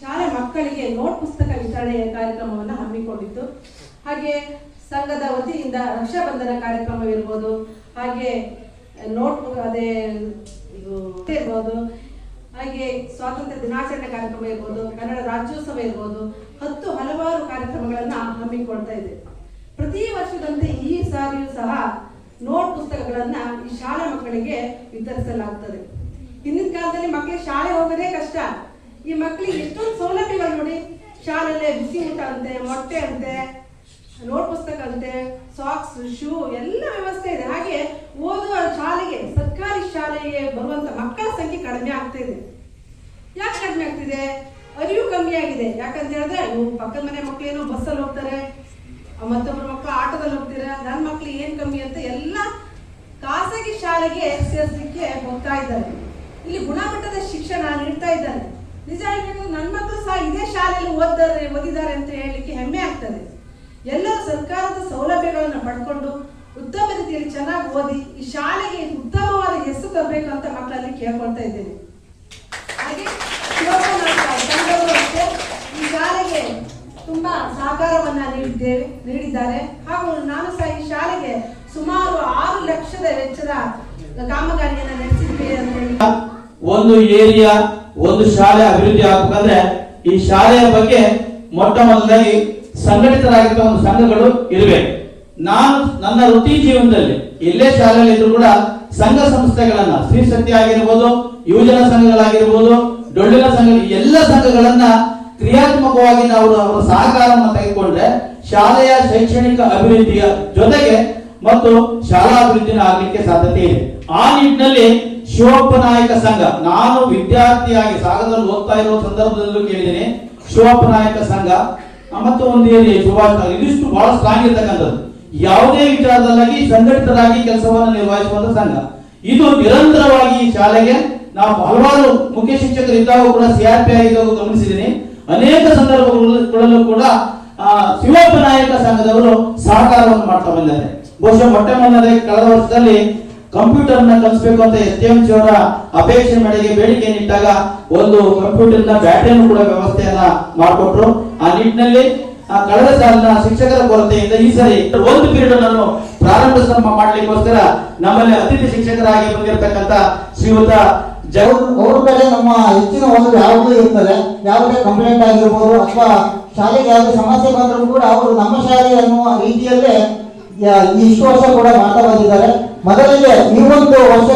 ಶಾಲೆ ಮಕ್ಕಳಿಗೆ ನೋಟ್ ಪುಸ್ತಕ ವಿತರಣೆಯ ಕಾರ್ಯಕ್ರಮವನ್ನು ಹಮ್ಮಿಕೊಂಡಿತ್ತು. ಹಾಗೆ ಸಂಘದ ವತಿಯಿಂದ ರಕ್ಷಾಬಂಧನ ಕಾರ್ಯಕ್ರಮವಿರ್ಬೋದು, ಹಾಗೆ ನೋಟ್ ಅದೇ ಇರ್ಬೋದು, ಹಾಗೆ ಸ್ವಾತಂತ್ರ್ಯ ದಿನಾಚರಣೆ ಕಾರ್ಯಕ್ರಮ ಇರ್ಬೋದು, ಕನ್ನಡ ರಾಜ್ಯೋತ್ಸವ ಇರ್ಬೋದು, ಹತ್ತು ಹಲವಾರು ಕಾರ್ಯಕ್ರಮಗಳನ್ನ ಹಮ್ಮಿಕೊಳ್ತಾ ಇದೆ. ಪ್ರತಿ ವರ್ಷದಂತೆ ಈ ಸಾರಿಯೂ ಸಹ ನೋಟ್ ಪುಸ್ತಕಗಳನ್ನ ಈ ಶಾಲಾ ಮಕ್ಕಳಿಗೆ ವಿತರಿಸಲಾಗ್ತದೆ. ಹಿಂದಿನ ಕಾಲದಲ್ಲಿ ಮಕ್ಕಳಿಗೆ ಶಾಲೆ ಹೋಗೋದೇ ಕಷ್ಟ. ಈ ಮಕ್ಕಳಿಗೆ ಎಷ್ಟೊಂದು ಸೌಲಭ್ಯಗಳು ನೋಡಿ. ಶಾಲೆಯಲ್ಲೇ ಬಿಸಿ ಊಟ ಅಂತೆ, ಮೊಟ್ಟೆ ಅಂತೆ, ನೋಟ್ ಪುಸ್ತಕ ಅಂತೆ ಸಾಕ್ಸ್ ಶೂ ಎಲ್ಲ ವ್ಯವಸ್ಥೆ ಇದೆ. ಹಾಗೆ ಓದುವ ಶಾಲೆಗೆ, ಸರ್ಕಾರಿ ಶಾಲೆಗೆ ಬರುವಂತ ಮಕ್ಕಳ ಸಂಖ್ಯೆ ಕಡಿಮೆ ಆಗ್ತಾ ಇದೆ. ಯಾಕೆ ಕಡಿಮೆ ಆಗ್ತಿದೆ? ಅರಿವು ಕಮ್ಮಿ ಆಗಿದೆ. ಯಾಕಂತ ಹೇಳಿದ್ರೆ ಪಕ್ಕದ ಮನೆ ಮಕ್ಕಳೇನೋ ಬಸ್ಸಲ್ಲಿ ಹೋಗ್ತಾರೆ ಮತ್ತೊಬ್ಬರ ಮಕ್ಕಳು ಆಟೋದಲ್ಲಿ ಹೋಗ್ತೀರ ನನ್ನ ಮಕ್ಳು ಏನ್ ಕಮ್ಮಿ ಅಂತ ಎಲ್ಲ ಖಾಸಗಿ ಶಾಲೆಗೆ ಸೇರಿಸಲಿಕ್ಕೆ ಹೋಗ್ತಾ ಇದ್ದಾರೆ. ಇಲ್ಲಿ ಗುಣಮಟ್ಟದ ಶಿಕ್ಷಣ ನೀಡ್ತಾ ಇದ್ದಾರೆ. ನಿಜ ಹೇಳ್ಬೇಕು ನನ್ನ ಮಕ್ಕಳು ಸಹ ಇದೇ ಶಾಲೆಯಲ್ಲಿ ಓದಿದ್ದಾರೆ ಓದಿದ್ದಾರೆ ಅಂತ ಹೇಳಲಿಕ್ಕೆ ಹೆಮ್ಮೆ ಆಗ್ತದೆ. ಎಲ್ಲರೂ ಸರ್ಕಾರದ ಸೌಲಭ್ಯಗಳನ್ನು ಪಡ್ಕೊಂಡು ಉತ್ತಮ ರೀತಿಯಲ್ಲಿ ಚೆನ್ನಾಗಿ ಓದಿ ಈ ಶಾಲೆಗೆ ಉತ್ತಮವಾದ ಹೆಸರು ತರಬೇಕು ಅಂತ ಮಕ್ಕಳಲ್ಲಿ ಕೇಳ್ಕೊಳ್ತಾ ಇದ್ದೇನೆ. ಹಾಗೆ ಈ ಶಾಲೆಗೆ ತುಂಬಾ ಸಹಕಾರವನ್ನ ನೀಡಿದ್ದೇವೆ ನೀಡಿದ್ದಾರೆ. ಹಾಗೂ ನಾನು ಸಹ ಈ ಶಾಲೆಗೆ ಸುಮಾರು ಆರು ಲಕ್ಷದ ವೆಚ್ಚದ ಕಾಮಗಾರಿಯನ್ನು ನಡೆಸಿದ್ದೇವೆ ಅಂತ ಹೇಳಿ. ಒಂದು ಏರಿಯಾ, ಒಂದು ಶಾಲೆ ಅಭಿವೃದ್ಧಿ ಆಗ್ಬೇಕಂದ್ರೆ ಈ ಶಾಲೆಯ ಬಗ್ಗೆ ಮೊಟ್ಟ ಮೊದಲಾಗಿ ಸಂಘಟಿತರಾಗಿರುವ ಒಂದು ಸಂಘಗಳು ಇರಬೇಕು ನಾನು ನನ್ನ ವೃತ್ತಿ ಜೀವನದಲ್ಲಿ ಎಲ್ಲೇ ಶಾಲೆಯಲ್ಲಿ ಇದ್ರು ಕೂಡ ಸಂಘ ಸಂಸ್ಥೆಗಳನ್ನ ಸ್ತ್ರೀ ಶಕ್ತಿ ಆಗಿರ್ಬೋದು, ಯುವಜನ ಸಂಘಗಳಾಗಿರ್ಬೋದು, ಡೊಳ್ಳಿನ ಸಂಘ ಎಲ್ಲ ಸಂಘಗಳನ್ನ ಕ್ರಿಯಾತ್ಮಕವಾಗಿ ನಾವು ಅವರ ಸಹಕಾರವನ್ನು ತೆಗೆದುಕೊಂಡ್ರೆ ಶಾಲೆಯ ಶೈಕ್ಷಣಿಕ ಅಭಿವೃದ್ಧಿಯ ಜೊತೆಗೆ ಮತ್ತು ಶಾಲಾ ಅಭಿವೃದ್ಧಿನ ಆಗಲಿಕ್ಕೆ ಸಾಧ್ಯತೆ ಇದೆ. ಆ ನಿಟ್ಟಿನಲ್ಲಿ ಶಿವಪ್ಪ ನಾಯಕ ಸಂಘ. ನಾನು ವಿದ್ಯಾರ್ಥಿಯಾಗಿ ಸಾಗರದಲ್ಲಿ ಓದ್ತಾ ಇರುವ ಸಂದರ್ಭದಲ್ಲೂ ಕೇಳಿದ್ದೇನೆ. ಶಿವಪ್ಪ ನಾಯಕ ಸಂಘ ಮತ್ತು ಒಂದು ಏರಿಯಾ ಸುಭಾಷ್ ಇದಿಷ್ಟು ಬಹಳ ಸ್ಟ್ರಾಂಗ್ ಇರ್ತಕ್ಕಂಥದ್ದು. ಯಾವುದೇ ವಿಚಾರದಲ್ಲಾಗಿ ಸಂಘಟಿತರಾಗಿ ಕೆಲಸವನ್ನು ನಿರ್ವಹಿಸುವಂತ ಸಂಘ. ಇದು ನಿರಂತರವಾಗಿ ಈ ಶಾಲೆಗೆ ನಾವು ಹಲವಾರು ಮುಖ್ಯ ಶಿಕ್ಷಕರಿದ್ದಾಗ ಕೂಡ ಸಿಆರ್ಪಿ ಆಗಿದ್ದಾಗ ಗಮನಿಸಿದ್ದೀನಿ. ಅನೇಕ ಸಂದರ್ಭಗಳಲ್ಲೂ ಕೂಡ ಆ, ಶಿವಪ್ಪ ನಾಯಕ ಸಂಘದವರು ಸಹಕಾರವನ್ನು ಮಾಡ್ತಾ ಬಂದಿದ್ದಾರೆ. ಬಹುಶಃ ಮೊಟ್ಟ ಮೊದಲನೇ ಕಳೆದ ವರ್ಷದಲ್ಲಿ ಕಂಪ್ಯೂಟರ್ನ ಕಲಿಸಬೇಕು ಅಂತ ಎಸ್ ಎಂ ಅವರ ಅಪೇಕ್ಷೆ ಮೇರೆಗೆ ಬೇಡಿಕೆ ನಿಟ್ಟಾಗ ಒಂದು ಕಂಪ್ಯೂಟರ್ನ ಬ್ಯಾಟರಿಯನ್ನು ಕೂಡ ವ್ಯವಸ್ಥೆಯನ್ನ ಮಾಡಿಕೊಟ್ರು. ಆ ನಿಟ್ಟಿನಲ್ಲಿ ಕಳೆದ ಸಾಲಿನ ಶಿಕ್ಷಕರ ಕೊರತೆಯಿಂದ ಈ ಸರಿ ಒಂದು ಪೀರಿಯಡ್ ಅನ್ನು ಪ್ರಾರಂಭ ಮಾಡಲಿಕ್ಕೋಸ್ಕರ ನಮ್ಮಲ್ಲಿ ಅತಿಥಿ ಶಿಕ್ಷಕರಾಗಿ ಬಂದಿರತಕ್ಕಂತ ಶ್ರೀಯುತ ಅವ್ರ ಮೇಲೆ ನಮ್ಮ ಹೆಚ್ಚಿನ ಒಂದು ಯಾವುದೇ ಇರ್ತದೆ. ಯಾವುದೇ ಕಂಪ್ಲೇಂಟ್ ಆಗಿರ್ಬೋದು ಅಥವಾ ಶಾಲೆಗೆ ಯಾವುದೇ ಸಮಸ್ಯೆ ಬಂದರೂ ಕೂಡ ಅವರು ನಮ್ಮ ಶಾಲೆ ಅನ್ನುವ ರೀತಿಯಲ್ಲೇ ಈ ಕೂಡ ಮಾತಾಡಿದ್ದಾರೆ ಮೊದಲಿಗೆ ಒಂದು ವರ್ಷ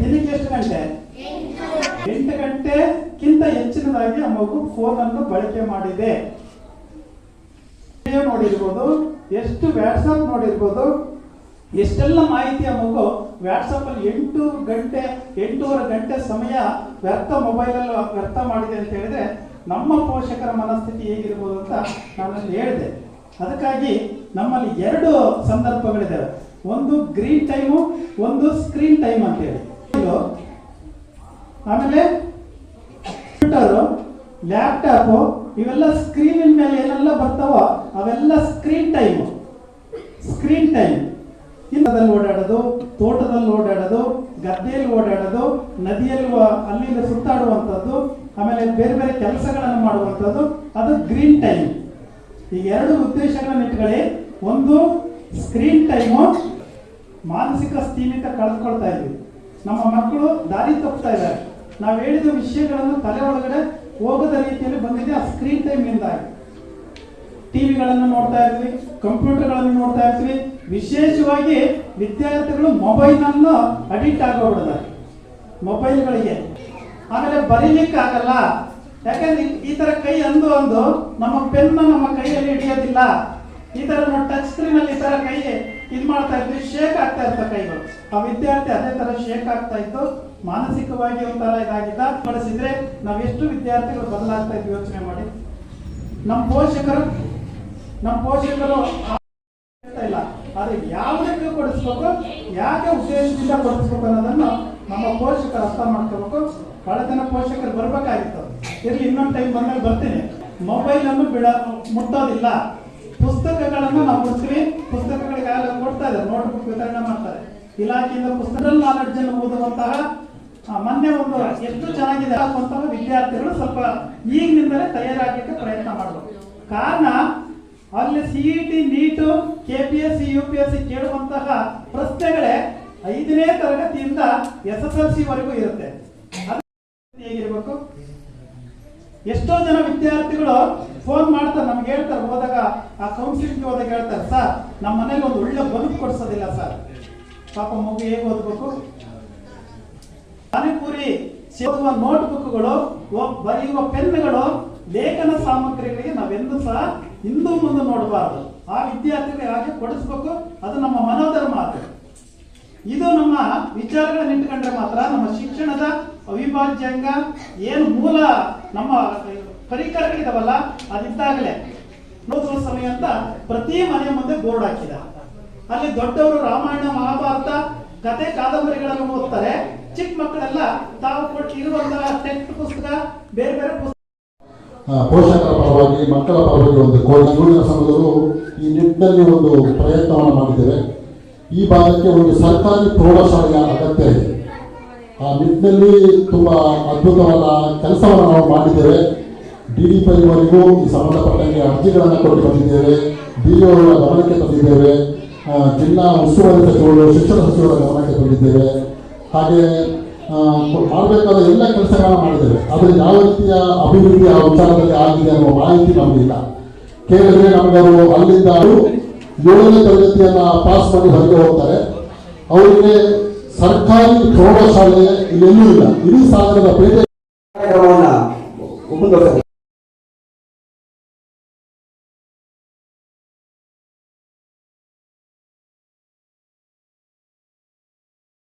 ದಿನಕ್ಕೆ ಎಷ್ಟು ಗಂಟೆ? ಎಂಟು ಗಂಟೆಕ್ಕಿಂತ ಹೆಚ್ಚಿನದಾಗಿ ಆ ಮಗು ಫೋನ್ ಅನ್ನು ಬಳಕೆ ಮಾಡಿದೆ. ನೋಡಿರ್ಬೋದು, ಎಷ್ಟು ವ್ಯಾಟ್ಸಪ್ ನೋಡಿರ್ಬೋದು, ಎಷ್ಟೆಲ್ಲ ಮಾಹಿತಿ ಆ ಮಗು ವ್ಯಾಟ್ಸಪ್ ಅಲ್ಲಿ ಎಂಟು ಗಂಟೆ, ಎಂಟೂವರೆ ಗಂಟೆ ಸಮಯ ವ್ಯರ್ಥ ಮೊಬೈಲ್ ಅಲ್ಲಿ ವ್ಯರ್ಥ ಮಾಡಿದೆ ಅಂತ ಹೇಳಿದ್ರೆ ನಮ್ಮ ಪೋಷಕರ ಮನಸ್ಥಿತಿ ಹೇಗಿರ್ಬೋದು ಅಂತ ನಾನು ಹೇಳಿದೆ. ಅದಕ್ಕಾಗಿ ನಮ್ಮಲ್ಲಿ ಎರಡು ಸಂದರ್ಭಗಳಿದ್ದಾವೆ. ಒಂದು ಗ್ರೀನ್ ಟೈಮು ಒಂದು ಸ್ಕ್ರೀನ್ ಟೈಮ್ ಅಂತ ಹೇಳಿ. ಆಮೇಲೆ ಕಂಪ್ಯೂಟರು ಲ್ಯಾಪ್ಟಾಪು ಇವೆಲ್ಲ ಸ್ಕ್ರೀನಿನ ಮೇಲೆ ಏನೆಲ್ಲ ಬರ್ತಾವೋ ಅವೆಲ್ಲ ಸ್ಕ್ರೀನ್ ಟೈಮು ಸ್ಕ್ರೀನ್ ಟೈಮ್ ಇಲ್ಲದಲ್ಲಿ ಓಡಾಡೋದು, ತೋಟದಲ್ಲಿ ಓಡಾಡೋದು, ಗದ್ದೆಯಲ್ಲಿ ಓಡಾಡೋದು, ನದಿಯಲ್ಲಿ ಅಲ್ಲಿಂದ ಸುತ್ತಾಡುವಂಥದ್ದು, ಆಮೇಲೆ ಬೇರೆ ಬೇರೆ ಕೆಲಸಗಳನ್ನು ಮಾಡುವಂಥದ್ದು, ಅದು ಗ್ರೀನ್ ಟೈಮ್ ಈ ಎರಡು ಉದ್ದೇಶಗಳನ್ನು ಇಟ್ಕೊಳ್ಳಿ ಒಂದು ಸ್ಕ್ರೀನ್ ಟೈಮು ಮಾನಸಿಕ ಸ್ಥೀಮಿತ ಕಳೆದುಕೊಳ್ತಾ ಇದ್ವಿ. ನಮ್ಮ ಮಕ್ಕಳು ದಾರಿ ತಪ್ಪುತ್ತಾ ಇದ್ದಾರೆ. ನಾವು ಹೇಳಿದ ವಿಷಯಗಳನ್ನು ತಲೆ ಒಳಗಡೆ ಹೋಗದ ರೀತಿಯಲ್ಲಿ ಬಂದಿದೆ, ಆ ಸ್ಕ್ರೀನ್ ಟೈಮ್ನಿಂದಾಗಿ ಟಿವಿಗಳನ್ನು ನೋಡ್ತಾ ಇರ್ತೀವಿ ಕಂಪ್ಯೂಟರ್ಗಳನ್ನು ನೋಡ್ತಾ ಇರ್ತೀವಿ ವಿಶೇಷವಾಗಿ ವಿದ್ಯಾರ್ಥಿಗಳು ಮೊಬೈಲ್ ಅನ್ನು ಅಡಿಕ್ಟ್ ಆಗೋಗ್ಬಿಡ್ತಾರೆ ಮೊಬೈಲ್ಗಳಿಗೆ ಆಮೇಲೆ ಬರೀಲಿಕ್ಕೆ ಆಗಲ್ಲ. ಯಾಕಂದ್ರೆ ಈ- ಈ ತರ ಕೈ ಅಂದು ಅಂದು ನಮ್ಮ ಪೆನ್ನ ನಮ್ಮ ಕೈಯಲ್ಲಿ ಹಿಡಿಯೋದಿಲ್ಲ. ಈ ತರ ನಾವು ಟಚ್ ಸ್ಕ್ರೀನ್ ಅಲ್ಲಿ ಈ ತರ ಕೈಗೆ ಇದು ಮಾಡ್ತಾ ಇದ್ವಿ ಶೇಕ್ ಆಗ್ತಾ ಇರ್ತ ಕೈಗಳು. ಆ ವಿದ್ಯಾರ್ಥಿ ಅದೇ ತರ ಶೇಕ್ ಆಗ್ತಾ ಇತ್ತು. ಮಾನಸಿಕವಾಗಿ ಒಂಥರ ಇದಾಗಿದ್ದ ಬಳಸಿದ್ರೆ ನಾವೆಷ್ಟು ವಿದ್ಯಾರ್ಥಿಗಳು ಬದಲಾಗ್ತಾ ಇದ್ವಿ ಯೋಚನೆ ಮಾಡಿ. ನಮ್ಮ ಪೋಷಕರು ನಮ್ಮ ಪೋಷಕರು ಇಲ್ಲ. ಆದ್ರೆ ಯಾವುದಕ್ಕೆ ಕೊಡಿಸ್ಬೇಕು, ಯಾಕೆ ಉದ್ದೇಶದಿಂದ ಕೊಡಿಸ್ಬೇಕು ಅನ್ನೋದನ್ನು ನಮ್ಮ ಪೋಷಕರು ಅರ್ಥ ಮಾಡ್ಕೋಬೇಕು. ಬಹಳ ಜನ ಪೋಷಕರು ಬರ್ಬೇಕಾಗಿತ್ತು. ಇರ್ಲಿ, ಇನ್ನೊಂದು ಟೈಮ್ ಬಂದಾಗ ಬರ್ತೀನಿ. ಮೊಬೈಲ್ ಅನ್ನು ಬಿಡ, ಮುಟ್ಟೋದಿಲ್ಲ. ಪುಸ್ತಕಗಳನ್ನು ನಾವು ಕೊಡ್ತೀವಿ ಪುಸ್ತಕಗಳಿಗಾಗಲೇ ಕೊಡ್ತಾ ಇದ್ದಾರೆ? ನೋಟ್ ಬುಕ್ ವಿತರಣೆ ಮಾಡ್ತಾರೆ. ಇಲಾಖೆಯಿಂದ ಪುಸ್ತಕ ನಾಲೆಡ್ಜ್ ಅನ್ನು ಓದುವಂತಹ ಮೊನ್ನೆ ಒಂದು ಎಷ್ಟು ಚೆನ್ನಾಗಿದೆ ಅಂತಹ ವಿದ್ಯಾರ್ಥಿಗಳು ಸ್ವಲ್ಪ ಈಗಿನಿಂದಲೇ ತಯಾರಾಗಲಿಕ್ಕೆ ಪ್ರಯತ್ನ ಮಾಡಬೇಕು. ಕಾರಣ, ಅಲ್ಲಿ C E T NEET K P S C U P S C ಕೇಳುವಂತಹ ಪ್ರಶ್ನೆಗಳೇ ಐದನೇ ತರಗತಿಯಿಂದ ಎಸ್ ಎಸ್ ಎಲ್ ಸಿ ವರೆಗೂ ಇರುತ್ತೆ. ಹೇಗಿರ್ಬೇಕು? ಎಷ್ಟೋ ಜನ ವಿದ್ಯಾರ್ಥಿಗಳು ಫೋನ್ ಮಾಡ್ತಾರೆ, ನಮ್ಗೆ ಹೇಳ್ತಾರೆ, ಹೋದಾಗ ಆ ಕೌನ್ಸಿಲಿಂಗ್ ಹೋದಾಗ ಹೇಳ್ತಾರೆ, ಸರ್ ನಮ್ಮ ಮನೇಲಿ ಒಂದು ಒಳ್ಳೆ ಬದುಕು ಕೊಡಿಸೋದಿಲ್ಲ, ಸರ್. ಪಾಪ ಮಗು ಹೇಗೆ ಓದ್ಬೇಕು? ಪಾನಿಪುರಿ ನೋಟ್ ನೋಟ್ಬುಕ್ಗಳು ಬರೆಯುವ ಪೆನ್ಗಳು ಲೇಖನ ಸಾಮಗ್ರಿಗಳಿಗೆ ನಾವೆಂದು ಸಹ ಹಿಂದೂ ಮುಂದೆ ನೋಡಬಾರದು. ಆ ವಿದ್ಯಾರ್ಥಿಗಳಿಗೆ ಹಾಗೆ ಕೊಡಿಸ್ಬೇಕು, ಅದು ನಮ್ಮ ಮನೋಧರ್ಮ ಅದು. ಇದು ನಮ್ಮ ವಿಚಾರಗಳನ್ನ ಇಟ್ಕೊಂಡ್ರೆ ಮಾತ್ರ ನಮ್ಮ ಶಿಕ್ಷಣದ ಅವಿಭಾಜ್ಯಾಂಗ ಏನು ಮೂಲ ನಮ್ಮ ಪರಿಕರಗಳಿದಾವಲ್ಲ, ಅದಿದ್ದಾಗಲೇ. ನೋಡುವ ಸಮಯ ಅಂತ ಪ್ರತಿ ಮನೆ ಮುಂದೆ ಬೋರ್ಡ್ ಹಾಕಿದ. ಅಲ್ಲಿ ದೊಡ್ಡವರು ರಾಮಾಯಣ, ಮಹಾಭಾರತ ಕತೆ, ಕಾದಂಬರಿಗಳನ್ನು ಓದ್ತಾರೆ. ಚಿಕ್ಕ ಮಕ್ಕಳೆಲ್ಲ ತಾವು ಕೊಟ್ಟು ಇರುವಂತಹ ಟೆಕ್ಸ್ಟ್ ಪುಸ್ತಕ, ಬೇರೆ ಬೇರೆ ಪುಸ್ತಕ. ಪೋಷಕರ ಪರವಾಗಿ, ಮಕ್ಕಳ ಪರವಾಗಿ ಒಂದು ಯುವಜನ ಸಂಘದವರು ಈ ನಿಟ್ಟಿನಲ್ಲಿ ಒಂದು ಪ್ರಯತ್ನವನ್ನು ಮಾಡಿದ್ದೇವೆ. ಈ ಭಾಗಕ್ಕೆ ಒಂದು ಸರ್ಕಾರಿ ಪ್ರೌಢಶಾಲೆಯ ಅಗತ್ಯ ಇದೆ. ಆ ನಿಟ್ಟಿನಲ್ಲಿ ತುಂಬ ಅದ್ಭುತವಾದ ಕೆಲಸವನ್ನು ನಾವು ಮಾಡಿದ್ದೇವೆ. ಡಿ ಡಿ ಪೈವರೆಗೂ ಈ ಸಂಬಂಧಪಟ್ಟಂಗೆ ಅರ್ಜಿಗಳನ್ನು ಕೊಟ್ಟು ಬಂದಿದ್ದೇವೆ ಬಿ ಅವರ ಗಮನಕ್ಕೆ ತಂದಿದ್ದೇವೆ ಜಿಲ್ಲಾ ಉಸ್ತುವಾರಿ ಸಚಿವರು ಶಿಕ್ಷಣ ಸಚಿವರ ಗಮನಕ್ಕೆ ತಂದಿದ್ದೇವೆ. ಹಾಗೆ ಮಾಡಬೇಕಾದ ಎಲ್ಲ ಕೆಲಸಗಳನ್ನು ಮಾಡಿದ್ದೇವೆ. ಆದರೆ ಯಾವ ರೀತಿಯ ಅಭಿವೃದ್ಧಿ ಆ ವಿಚಾರದಲ್ಲಿ ಆಗಿದೆ ಅನ್ನುವ ಮಾಹಿತಿ ನಮಗಿಲ್ಲ. ಕೇಳಿದ್ರೆ ನಮಗವರು ಅಲ್ಲಿಂದ ಏಳನೇ ತರಗತಿಯನ್ನ ಪಾಸ್ ಮಾಡಿ ಹೊರಗೆ ಹೋಗ್ತಾರೆ. ಅವರಿಗೆ ಸರ್ಕಾರಿ ಪ್ರೌಢಶಾಲೆ ಇಲ್ಲೆಲ್ಲೂ ಇಲ್ಲ. ಇಡೀ ಸಾಗರದ ಪೇಟೆ